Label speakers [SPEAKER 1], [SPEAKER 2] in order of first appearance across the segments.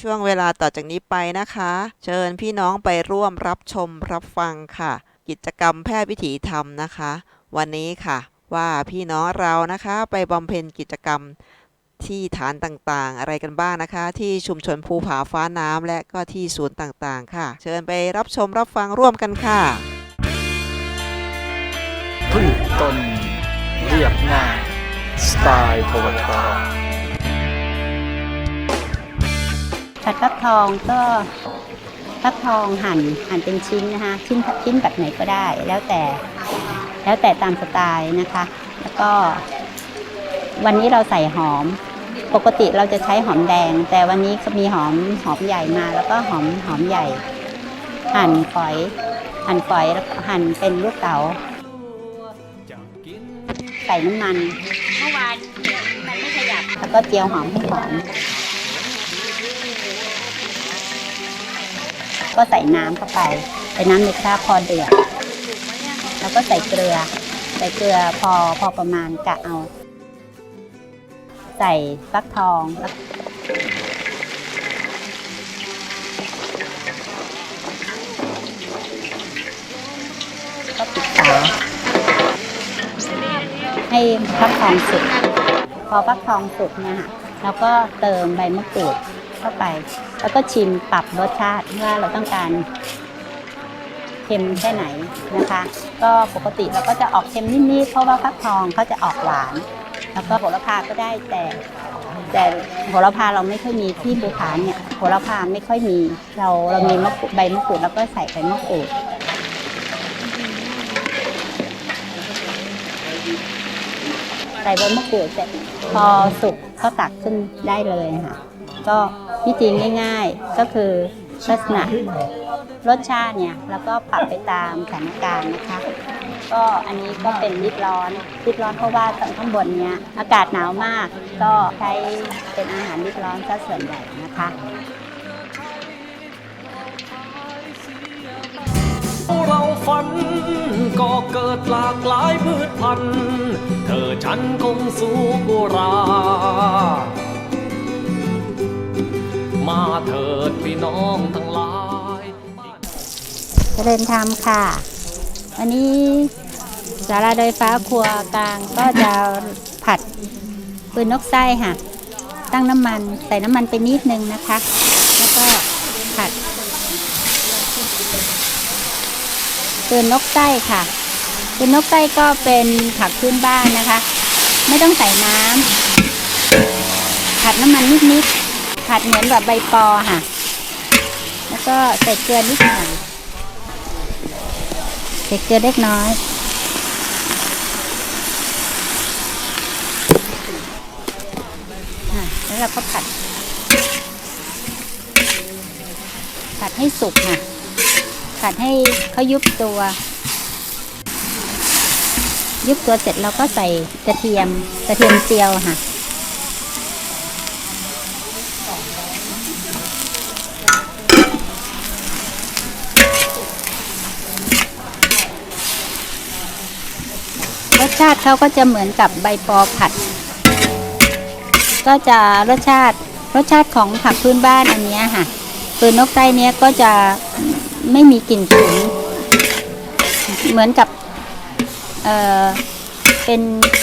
[SPEAKER 1] ช่วงเวลาต่อจากนี้ไปนะคะ เชิญพี่น้องไปร่วมรับชมรับฟังค่ะ กิจกรรมแพทย์วิถีธรรมนะคะ วันนี้ค่ะ ว่าพี่น้องเรานะคะไปบำเพ็ญกิจกรรมที่ฐานต่างๆ อะไรกันบ้างนะคะ ที่ชุมชนภูผาฟ้าน้ำและก็ที่ศูนย์ต่างๆ ค่ะ เชิญไปรับชมรับฟังร่วมกันค่ะ
[SPEAKER 2] พืชต้นเรียบง่ายสไตล์ตะวันตก
[SPEAKER 3] ผัดฟักทองก็ฟักทองหั่นหั่นเป็นชิ้นนะคะชิ้นชิ้นแบบไหนก็ได้ แล้วแต่ แล้วแต่ตามสไตล์นะคะ แล้วก็ วันนี้เราใส่หอม ปกติเราจะใช้หอมแดง แต่วันนี้ก็มีหอมหอมใหญ่มา แล้วก็หอมหอมใหญ่ หั่นฝอย หั่นฝอยแล้วก็หั่นเป็นลูกเต๋าใส่น้ำมันเมื่อวานมันไม่ขยับแล้วก็เจียวหอมให้หอม ก็ใส่น้ำเข้าไปใส่น้ำในกระทะพอเดือดแล้วก็ใส่เกลือ ใส่เกลือพอพอประมาณกะเอา ใส่ฟักทองแล้วก็ปิดฝาให้ฟักทองสุกพอฟักทองสุกเนี่ยค่ะแล้วก็เติมใบมะกรูด เข้าไป แล้วก็ชิมปรับรสชาติว่าเราต้องการเค็มแค่ไหนนะคะ ก็ปกติเราก็จะออกเค็มนิดๆเพราะว่าฟักทองเขาจะออกหวาน แล้วก็โหระพาก็ได้แต่ แต่โหระพาเราไม่ค่อยมีที่ภูฐานเนี่ยโหระพาไม่ค่อยมี เราเรามีมะกรูดใบมะกรูดแล้วก็ใส่ใบมะกรูดใส่ใบมะกรูดเสร็จพอสุกก็ตักขึ้นได้เลยค่ะ ก็วิธีง่ายๆ ก็คือลักษณะรสชาติเนี่ยแล้วก็ปรับไปตามสถานการณ์นะคะ ก็อันนี้ก็เป็นลิดร้อนลิดร้อนเพราะว่าตอนข้างบนเนี้ยอากาศหนาวมาก ก็ใช้เป็นอาหารลิดร้อนซะส่วนใหญ่นะคะ
[SPEAKER 4] เราฝันก็เกิดหลากหลายพืชพันธุ์ เธอฉันคงสู้กุรามา เถิดพี่น้องทั้งหลาย
[SPEAKER 3] เจริญธรรมค่ะ วันนี้สาราโดยฟ้าครัวกลางก็จะผัดปืนนกไส้ค่ะ ตั้งน้ำมันใส่น้ำมันไปนิดนึงนะคะ แล้วก็ผัดปืนนกไส้ค่ะปืนนกไส้ก็เป็นผักพื้นบ้านนะคะ ไม่ต้องใส่น้ำผัดน้ำมันนิดๆ ผัดเหมือนแบบใบปอค่ะ แล้วก็ใส่เกลือนิดหน่อยใส่เกลือเล็กน้อยอ่แล้วเราก็ผัด ผัดให้สุกค่ะ ผัดให้เขายุบตัว ยุบตัวเสร็จเราก็ใส่กระเทียม กระเทียมเจียวค่ะ ชาติเขาก็จะเหมือนกับใบปอผัด ก็จะรสชาติรสชาติของผักพื้นบ้านอันนี้ค่ะปืนนกไส้เนี้ยก็จะไม่มีกลิ่นฉุนเหมือนกับเออเป็น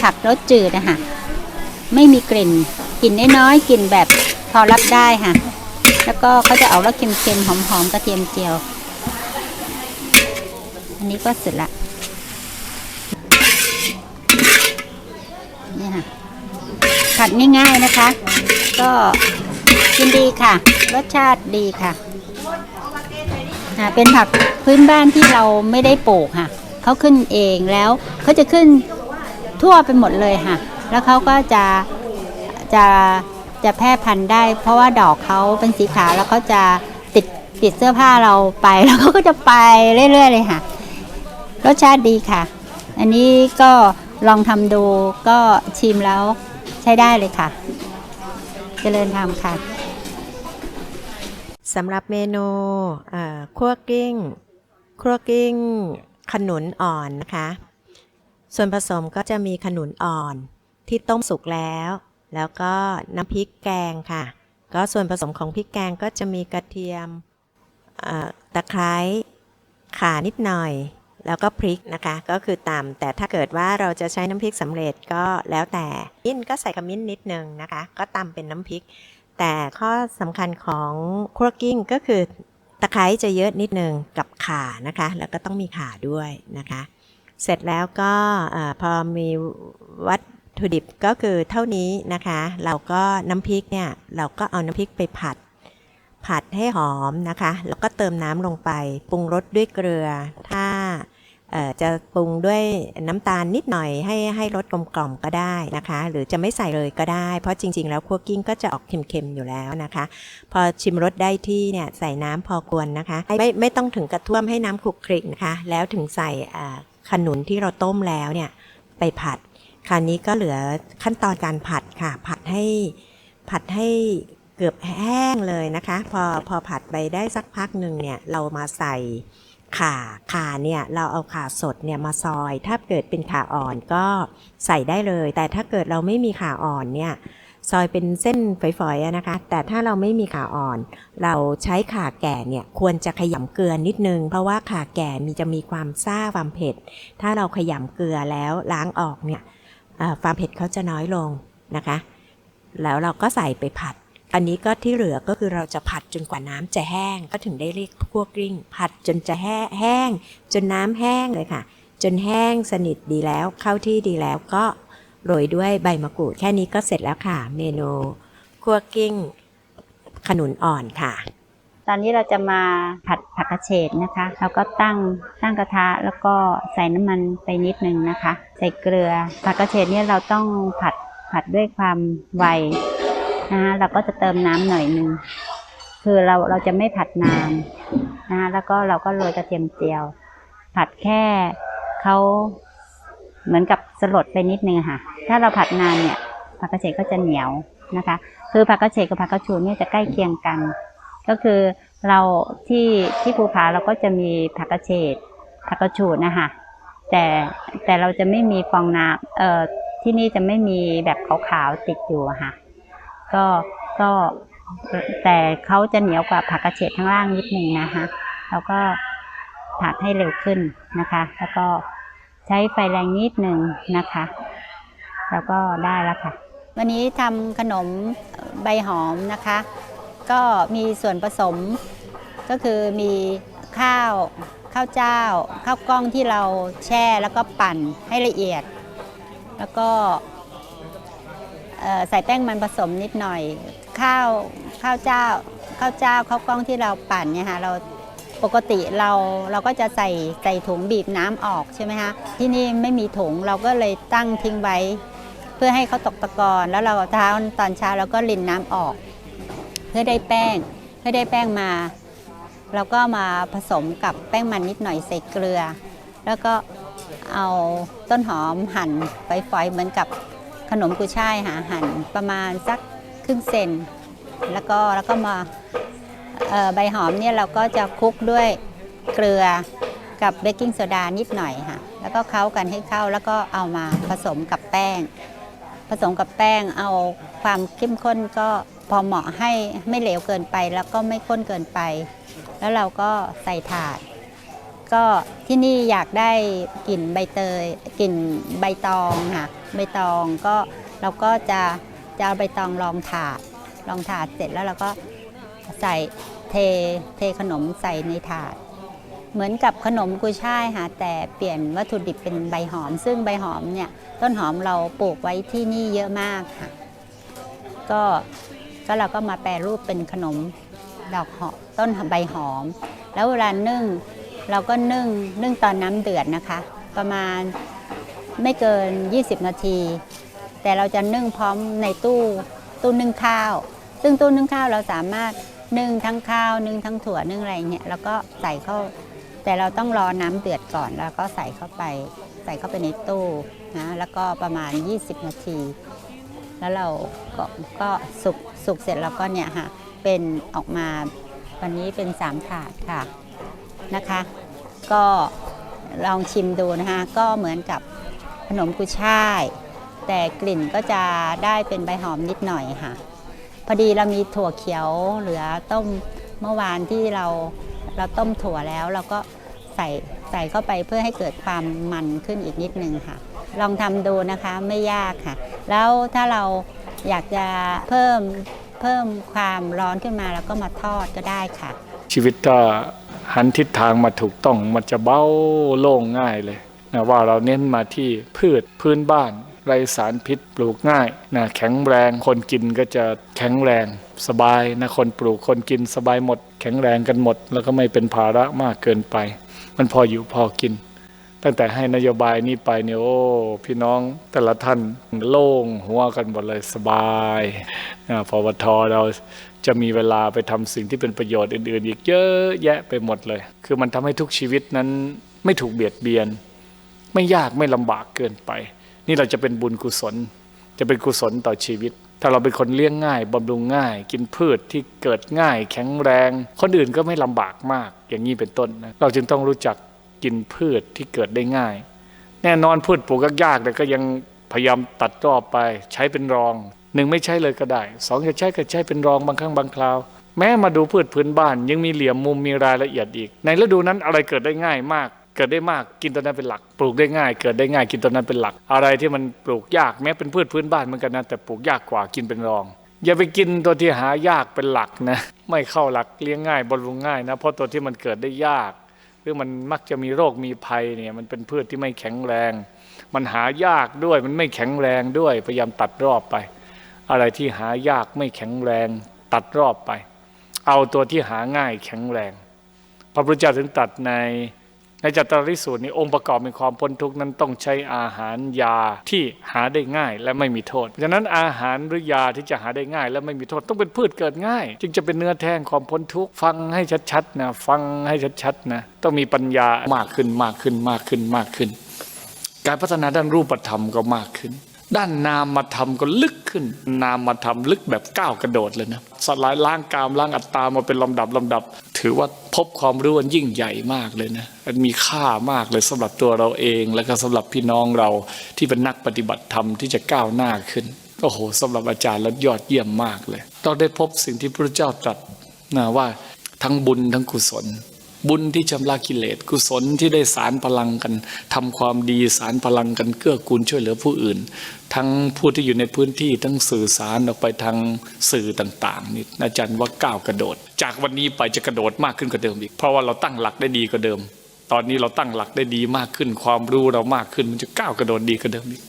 [SPEAKER 3] ผักรสจืดนะคะไม่มีกลิ่นกลิ่นน้อยๆกลิ่นแบบพอรับได้ค่ะ แล้วก็เขาจะออกรสเค็มๆหอมๆกระเทียมเจียว อันนี้ก็เสร็จละ นี่ค่ะ ผัดง่ายๆนะคะ ก็กินดีค่ะ รสชาติดีค่ะเป็นผักพื้นบ้านที่เราไม่ได้ปลูกค่ะเขาขึ้นเองแล้วเขาจะขึ้นทั่วไปหมดเลยค่ะ แล้วเขาก็จะจะจะแพร่พันธุ์ได้ เพราะว่าดอกเขาเป็นสีขาวแล้วเขาจะติดติดเสื้อผ้าเราไปแล้วเขาก็จะไปเรื่อยๆเลยค่ะ รสชาติดีค่ะ อันนี้ก็ ลองทำดูก็ชิมแล้วใช้ได้เลยค่ะ เจริญธรรมค่ะ
[SPEAKER 5] สำหรับเมนูเอ่อคั่วกลิ้งคั่วกลิ้ง ขนุนอ่อนนะคะ ส่วนผสมก็จะมีขนุนอ่อนที่ต้มสุกแล้ว แล้วก็น้ำพริกแกงค่ะ ก็ส่วนผสมของพริกแกงก็จะมีกระเทียมตะไคร้ข่านิดหน่อย แล้วก็พริกนะคะ ก็คือตำแต่ถ้าเกิดว่าเราจะใช้น้ำพริกสำเร็จก็แล้วแต่มิ้นก็ใส่ขมิ้นนิดนึงนะคะ ก็ตำเป็นน้ำพริก แต่ข้อสำคัญของคั่วกิ้งก็คือตะไคร้จะเยอะนิดนึงกับข่านะคะ แล้วก็ต้องมีข่าด้วยนะคะ เสร็จแล้วก็พอมีวัตถุดิบก็คือเท่านี้นะคะ เราก็น้ำพริกเนี่ยเราก็เอาน้ำพริกไปผัด ผัดให้หอมนะคะ แล้วก็เติมน้ำลงไป ปรุงรสด้วยเกลือ ถ้า จะปรุงด้วยน้ำตาลนิดหน่อยให้ให้รสกลมกล่อมก็ได้นะคะ หรือจะไม่ใส่เลยก็ได้ เพราะจริง ๆ แล้วคั่วกิ้งก็จะออกเค็มๆอยู่แล้วนะคะ พอชิมรสได้ที่เนี่ยใส่น้ำพอควรนะคะ ไม่ไม่ต้องถึงกระท่วมให้น้ำคลุกคลิกนะคะ แล้วถึงใส่ขนุนที่เราต้มแล้วเนี่ยไปผัด คราวนี้ก็เหลือขั้นตอนการผัดค่ะ ผัดให้ผัดให้เกือบแห้งเลยนะคะ พอพอผัดไปได้สักพักหนึ่งเนี่ยเรามาใส่ ข่าข่าเนี่ยเราเอาข่าสดเนี่ยมาซอย ถ้าเกิดเป็นข่าอ่อนก็ใส่ได้เลย แต่ถ้าเกิดเราไม่มีข่าอ่อนเนี่ยซอยเป็นเส้นฝอยๆนะคะ แต่ถ้าเราไม่มีข่าอ่อน เราใช้ข่าแก่เนี่ยควรจะขยำเกลือนิดนึง เพราะว่าข่าแก่มีจะมีความซ่าความเผ็ด ถ้าเราขยำเกลือแล้วล้างออกเนี่ยความเผ็ดเขาจะน้อยลงนะคะ แล้วเราก็ใส่ไปผัด อันนี้ก็ที่เหลือก็คือเราจะผัดจนกว่าน้ำจะแห้ง ก็ถึงได้เรียกคั่วกลิ้ง ผัดจนจะแห้แห้ง จนน้ำแห้งเลยค่ะ จนแห้งสนิทดีแล้วเข้าที่ดีแล้วก็โรยด้วยใบมะกรูดแค่นี้ก็เสร็จแล้วค่ะ เมนูคั่วกลิ้งขนุนอ่อนค่ะ
[SPEAKER 3] ตอนนี้เราจะมาผัดผักกระเฉดนะคะเราก็ตั้งตั้งกระทะแล้วก็ใส่น้ำมันไปนิดนึงนะคะ ใส่เกลือผักกระเฉดเนี่ยเราต้องผัดผัดด้วยความไว นะคะเราก็จะเติมน้ำหน่อยนึงคือเราเราจะไม่ผัดนานนะคะแล้วก็เราก็โรยกระเทียมเจียว ผัดแค่เขาเหมือนกับสลดไปนิดนึงค่ะ ถ้าเราผัดนานเนี่ยผักกระเฉดก็จะเหนียวนะคะ คือผักกระเฉดกับผักกระชูเนี่ยจะใกล้เคียงกัน ก็คือเราที่ที่ภูผาเราก็จะมีผักกระเฉดผักกระฉูดนะคะแต่แต่เราจะไม่มีฟองน้ำเอ่อที่นี่จะไม่มีแบบขาวๆติดอยู่ค่ะ ก็ก็แต่เขาจะเหนียวกว่าผักกระเฉดข้างล่างนิดนึงนะคะเราก็ผัดให้เร็วขึ้นนะคะ แล้วก็ใช้ไฟแรงนิดหนึ่งนะคะ แล้วก็ได้แล้วค่ะ วันนี้ทำขนมใบหอมนะคะ ก็มีส่วนผสมก็คือมีข้าวข้าวเจ้า ข้าวกล้องที่เราแช่แล้วก็ปั่นให้ละเอียด แล้วก็ ใส่แป้งมันผสมนิดหน่อย ข้าวข้าวเจ้าข้าวเจ้าข้าวกล้องที่เราปั่นเนี่ยค่ะเราปกติเราเราก็จะใส่ใส่ถุงบีบน้ำออกใช่ไหมคะที่นี่ไม่มีถุงเราก็เลยตั้งทิ้งไว้ เพื่อให้เขาตกตะกอนแล้วเราเท้าตอนเช้าเราก็รินน้ำออก เพื่อได้แป้งเพื่อได้แป้งมาเราก็มาผสมกับแป้งมันนิดหน่อยใส่เกลือ แล้วก็เอาต้นหอมหั่นฝอยๆเหมือนกับ นมกุยช่ายหาหั่นประมาณสักครึ่งเซนแล้วก็แล้วก็มาใบหอมเนี่ยเราก็จะคลุกด้วยเกลือกับเบกกิ้งโซดานิดหน่อยค่ะ แล้วก็เคล้ากันให้เข้าแล้วก็เอามาผสมกับแป้ง ผสมกับแป้งเอาความเข้มข้นก็พอเหมาะให้ไม่เหลวเกินไปแล้วก็ไม่ข้นเกินไป แล้วเราก็ใส่ถาด ก็ที่นี่อยากได้กลิ่นใบเตยกลิ่นใบตองค่ะใบตองก็เราก็จะจะเอาใบตองรองถาดรองถาดเสร็จแล้วเราก็ใส่เทเทขนมใส่ในถาด เหมือนกับขนมกุยช่ายค่ะแต่เปลี่ยนวัตถุดิบเป็นใบหอม ซึ่งใบหอมเนี่ยต้นหอมเราปลูกไว้ที่นี่เยอะมากค่ะ ก็ก็เราก็มาแปรรูปเป็นขนมดอกหอมต้นใบหอม แล้วเวลานึ่ง เราก็นึ่งนึ่งตอนน้ำเดือดนะคะ ประมาณไม่เกิน 20 นาที แต่เราจะนึ่งพร้อมในตู้ตู้นึ่งข้าว ซึ่งตู้นึ่งข้าวเราสามารถนึ่งทั้งข้าวนึ่งทั้งถั่วนึ่งอะไรเนี่ยแล้วก็ใส่เข้า แต่เราต้องรอน้ำเดือดก่อนแล้วก็ใส่เข้าไป ใส่เข้าไปในตู้นะแล้วก็ประมาณ 20 นาที แล้วเราก็ก็สุกสุกเสร็จแล้วก็เนี่ยค่ะเป็นออกมาวันนี้เป็นสามถาดค่ะ นะคะ ก็ลองชิมดูนะคะ ก็เหมือนกับขนมกุช่าย แต่กลิ่นก็จะได้เป็นใบหอมนิดหน่อยค่ะ พอดีเรามีถั่วเขียวเหลือต้มเมื่อวานที่เราเราต้มถั่วแล้วเราก็ใส่ใส่เข้าไปเพื่อให้เกิดความมันขึ้นอีกนิดนึงค่ะ ลองทำดูนะคะไม่ยากค่ะ แล้วถ้าเราอยากจะเพิ่มเพิ่มความร้อนขึ้นมาแล้วก็มาทอดก็ได้ค่ะ
[SPEAKER 2] ชีวิตถ้า หันทิศทางมาถูกต้องมันจะเบาโล่งง่ายเลยนะว่าเราเน้นมาที่พืชพื้นบ้านไรสารพิษปลูกง่ายนะแข็งแรงคนกินก็จะแข็งแรงสบายนะคนปลูกคนกินสบายหมด แข็งแรงกันหมด แล้วก็ไม่เป็นภาระมากเกินไป มันพออยู่พอกิน ตั้งแต่ให้นโยบายนี้ไปเนี่ยโอ้พี่น้องแต่ละท่านโล่งหัวกันหมดเลยสบายนะพวทเรา จะมีเวลาไปทำสิ่งที่เป็นประโยชน์อื่นๆ อีกเยอะแยะไปหมดเลย คือมันทำให้ทุกชีวิตนั้นไม่ถูกเบียดเบียน ไม่ยากไม่ลำบากเกินไป นี่เราจะเป็นบุญกุศล จะเป็นกุศลต่อชีวิต ถ้าเราเป็นคนเลี้ยงง่ายบำรุงง่าย กินพืชที่เกิดง่าย แข็งแรง คนอื่นก็ไม่ลำบากมาก อย่างนี้เป็นต้นนะเราจึงต้องรู้จักกินพืชที่เกิดได้ง่าย แน่นอนพืชปลูกยากๆแต่ก็ยังพยายามตัดรอบไปใช้เป็นรอง หนึ่งไม่ใช่เลยก็ได้สองจะใช้ก็ใช้เป็นรองบางครั้งบางคราว แม้มาดูพืชพื้นบ้าน ยังมีเหลี่ยมมุมมีรายละเอียดอีก ในฤดูนั้นอะไรเกิดได้ง่ายมาก เกิดได้มากกินตัวนั้นเป็นหลัก ปลูกได้ง่าย เกิดได้ง่ายกินตัวนั้นเป็นหลัก อะไรที่มันปลูกยากแม้เป็นพืชพื้นบ้านเหมือนกันนะแต่ปลูกยากกว่ากินเป็นรอง อย่าไปกินตัวที่หายากเป็นหลักนะไม่เข้าหลักเลี้ยงง่ายบำรุงง่ายนะเพราะตัวที่มันเกิดได้ยากหรือมันมักจะมีโรคมีภัยเนี่ยมันเป็นพืชที่ไม่แข็งแรง มันหายากด้วยมันไม่แข็งแรงด้วยพยายามตัดรอบไป อะไรที่หายากไม่แข็งแรงตัดรอบไป เอาตัวที่หาง่ายแข็งแรง พระพุทธเจ้าถึงตัดในในจัตตาริสูตรนี้องค์ประกอบในความพ้นทุกข์นั้นต้องใช้อาหารยาที่หาได้ง่ายและไม่มีโทษฉะนั้นอาหารหรือยาที่จะหาได้ง่าย และไม่มีโทษต้องเป็นพืชเกิดง่าย จึงจะเป็นเนื้อแท้งความพ้นทุกข์ฟังให้ชัดๆนะฟังให้ชัดๆนะต้องมีปัญญามากขึ้นมากขึ้นมากขึ้นมากขึ้น การพัฒนาด้านรูปธรรมก็มากขึ้น ด้านนามธรรมก็ลึกขึ้น นามธรรมลึกแบบก้าวกระโดดเลยนะสลายล้างกามล้างอัตตามาเป็นลำดับลำดับ ถือว่าพบความรู้อันยิ่งใหญ่มากเลยนะมันมีค่ามากเลยสำหรับตัวเราเอง และก็สำหรับพี่น้องเราที่เป็นนักปฏิบัติธรรมที่จะก้าวหน้าขึ้นโอ้โหสำหรับอาจารย์แล้วยอดเยี่ยมมากเลยเราได้พบสิ่งที่พระเจ้าตรัสนะว่าทั้งบุญทั้งกุศล บุญที่ชำระกิเลสกุศลที่ได้สารพลังกันทำความดีสารพลังกันเกื้อกูลช่วยเหลือผู้อื่น ทั้งผู้ที่อยู่ในพื้นที่ทั้งสื่อสารออกไปทางสื่อต่างๆนี่อาจารย์ว่าก้าวกระโดด จากวันนี้ไปจะกระโดดมากขึ้นกว่าเดิมอีก เพราะว่าเราตั้งหลักได้ดีกว่าเดิม ตอนนี้เราตั้งหลักได้ดีมากขึ้น ความรู้เรามากขึ้นมันจะก้าวกระโดดดีกว่าเดิมอีก